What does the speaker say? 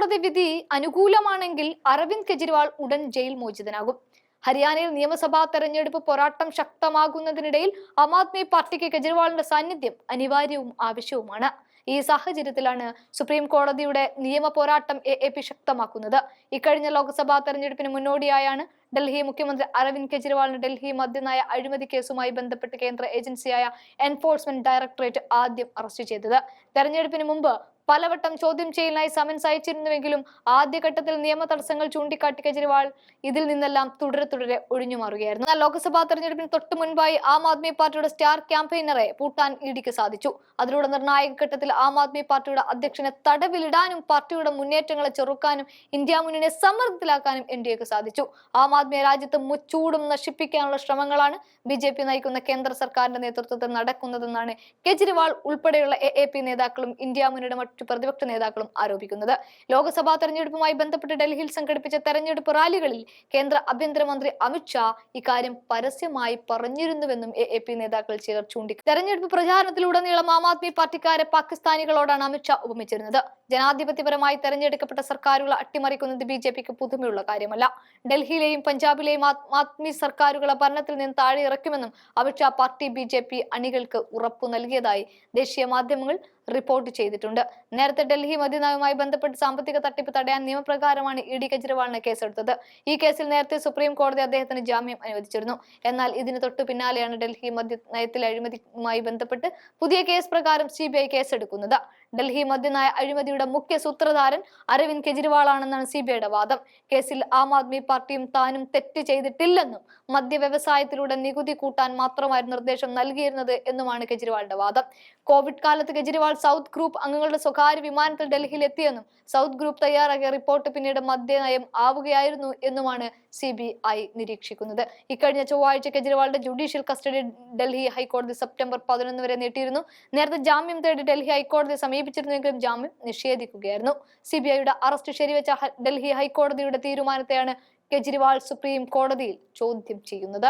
കോടതി വിധി അനുകൂലമാണെങ്കിൽ അരവിന്ദ് കെജ്രിവാൾ ഉടൻ ജയിൽ മോചിതനാകും. ഹരിയാനയിൽ നിയമസഭാ തെരഞ്ഞെടുപ്പ് പോരാട്ടം ശക്തമാകുന്നതിനിടയിൽ ആം ആദ്മി പാർട്ടിക്ക് കെജ്രിവാളിന്റെ സാന്നിധ്യം അനിവാര്യവും ആവശ്യവുമാണ്. ഈ സാഹചര്യത്തിലാണ് സുപ്രീം കോടതിയുടെ നിയമ പോരാട്ടം എ എ പി ശക്തമാക്കുന്നത്. ഇക്കഴിഞ്ഞ ലോക്സഭാ തെരഞ്ഞെടുപ്പിന് മുന്നോടിയായാണ് ഡൽഹി മുഖ്യമന്ത്രി അരവിന്ദ് കെജ്രിവാളിന് ഡൽഹി മദ്യനായ അഴിമതി കേസുമായി ബന്ധപ്പെട്ട് കേന്ദ്ര ഏജൻസിയായ എൻഫോഴ്സ്മെന്റ് ഡയറക്ടറേറ്റ് ആദ്യം അറസ്റ്റ് ചെയ്തത്. തെരഞ്ഞെടുപ്പിന് മുമ്പ് പലവട്ടം ചോദ്യം ചെയ്യലിനായി സമൻസ് അയച്ചിരുന്നുവെങ്കിലും ആദ്യഘട്ടത്തിൽ നിയമ തടസ്സങ്ങൾ ചൂണ്ടിക്കാട്ടി കെജ്രിവാൾ ഇതിൽ നിന്നെല്ലാം തുടരെ തുടരെ ഒഴിഞ്ഞു മാറുകയായിരുന്നു. എന്നാൽ ലോക്സഭാ തെരഞ്ഞെടുപ്പിന് തൊട്ടു മുൻപായി ആം ആദ്മി പാർട്ടിയുടെ സ്റ്റാർ ക്യാമ്പയിനറെ പൂട്ടാൻ ഇഡിക്ക് സാധിച്ചു. അതിലൂടെ നിർണായക ഘട്ടത്തിൽ ആം ആദ്മി പാർട്ടിയുടെ അധ്യക്ഷനെ തടവിലിടാനും പാർട്ടിയുടെ മുന്നേറ്റങ്ങളെ ചെറുക്കാനും ഇന്ത്യ മുന്നണിയെ സമ്മർദ്ദത്തിലാക്കാനും എൻ ഡി എക്ക് സാധിച്ചു. ആം ആദ്മിയെ രാജ്യത്ത് മുച്ചൂടും നശിപ്പിക്കാനുള്ള ശ്രമങ്ങളാണ് ബി ജെ പി നയിക്കുന്ന കേന്ദ്ര സർക്കാരിന്റെ നേതൃത്വത്തിൽ നടക്കുന്നതെന്നാണ് കെജ്രിവാൾ ഉൾപ്പെടെയുള്ള എ എ പി നേതാക്കളും ഇന്ത്യ മുന്നണിയുടെ മറ്റു പ്രതിപക്ഷ നേതാക്കളും ആരോപിക്കുന്നത്. ലോക്സഭാ തെരഞ്ഞെടുപ്പുമായി ബന്ധപ്പെട്ട് ഡൽഹിയിൽ സംഘടിപ്പിച്ച തെരഞ്ഞെടുപ്പ് റാലികളിൽ കേന്ദ്ര ആഭ്യന്തരമന്ത്രി അമിത്ഷാ ഇക്കാര്യം പരസ്യമായി പറഞ്ഞിരുന്നുവെന്നും എ പി നേതാക്കൾ ചിലർ ചൂണ്ടി തെരഞ്ഞെടുപ്പ് പ്രചാരണത്തിലുടനീളം ആം ആദ്മി പാർട്ടിക്കാരെ പാകിസ്ഥാനികളോടാണ് അമിത്ഷാ ഉപമിച്ചിരുന്നത്. ജനാധിപത്യപരമായി തെരഞ്ഞെടുക്കപ്പെട്ട സർക്കാരുകൾ അട്ടിമറിക്കുന്നത് ബി ജെ പിക്ക് പുതുമയുള്ള കാര്യമല്ല. ഡൽഹിയിലെയും പഞ്ചാബിലെയും ആം ആദ്മി സർക്കാരുകളെ ഭരണത്തിൽ നിന്ന് താഴെ ഇറക്കുമെന്നും Amit Shah party B J P അണികൾക്ക് ഉറപ്പു നൽകിയതായി ദേശീയ മാധ്യമങ്ങൾ റിപ്പോർട്ട് ചെയ്തിട്ടുണ്ട്. നേരത്തെ ഡൽഹി മദ്യനയവുമായി ബന്ധപ്പെട്ട് സാമ്പത്തിക തട്ടിപ്പ് തടയാൻ നിയമപ്രകാരമാണ് ഇ ഡി കെജ്രിവാളിന് കേസെടുത്തത്. ഈ കേസിൽ നേരത്തെ സുപ്രീം കോടതി അദ്ദേഹത്തിന് ജാമ്യം അനുവദിച്ചിരുന്നു. എന്നാൽ ഇതിന് തൊട്ടു പിന്നാലെയാണ് ഡൽഹി മദ്യനയത്തിലെ അഴിമതിയുമായി ബന്ധപ്പെട്ട് പുതിയ കേസ് പ്രകാരം സി ബി ഐ കേസെടുക്കുന്നത്. ഡൽഹി മദ്യനയ അഴിമതിയുടെ മുഖ്യ സൂത്രധാരൻ അരവിന്ദ് കെജ്രിവാളാണെന്നാണ് സി ബി ഐയുടെ വാദം. കേസിൽ ആം ആദ്മി പാർട്ടിയും താനും തെറ്റ് ചെയ്തിട്ടില്ലെന്നും മദ്യ വ്യവസായത്തിലൂടെ നികുതി കൂട്ടാൻ മാത്രമായിരുന്നു നിർദ്ദേശം നൽകിയിരുന്നത് എന്നുമാണ് കെജ്രിവാളിന്റെ വാദം. കോവിഡ് കാലത്ത് കെജ്രിവാൾ സൗത്ത് ഗ്രൂപ്പ് അംഗങ്ങളുടെ സ്വകാര്യ വിമാനത്തിൽ ഡൽഹിയിൽ എത്തിയെന്നും സൗത്ത് ഗ്രൂപ്പ് തയ്യാറാക്കിയ റിപ്പോർട്ട് പിന്നീട് മദ്യനയം ആവുകയായിരുന്നു എന്നുമാണ് സി ബി ഐ നിരീക്ഷിക്കുന്നത്. ഇക്കഴിഞ്ഞ ചൊവ്വാഴ്ച കെജ്രിവാളിന്റെ ജുഡീഷ്യൽ കസ്റ്റഡി ഡൽഹി ഹൈക്കോടതി സെപ്റ്റംബർ പതിനൊന്ന് വരെ നീട്ടിയിരുന്നു. നേരത്തെ ജാമ്യം തേടി ഡൽഹി ഹൈക്കോടതിയെ സമീപിച്ചിരുന്നുവെങ്കിലും ജാമ്യം നിഷേധിക്കുകയായിരുന്നു. സിബിഐയുടെ അറസ്റ്റ് ശരിവെച്ച ഡൽഹി ഹൈക്കോടതിയുടെ തീരുമാനത്തെയാണ് കെജ്രിവാൾ സുപ്രീം കോടതിയിൽ ചോദ്യം ചെയ്യുന്നത്.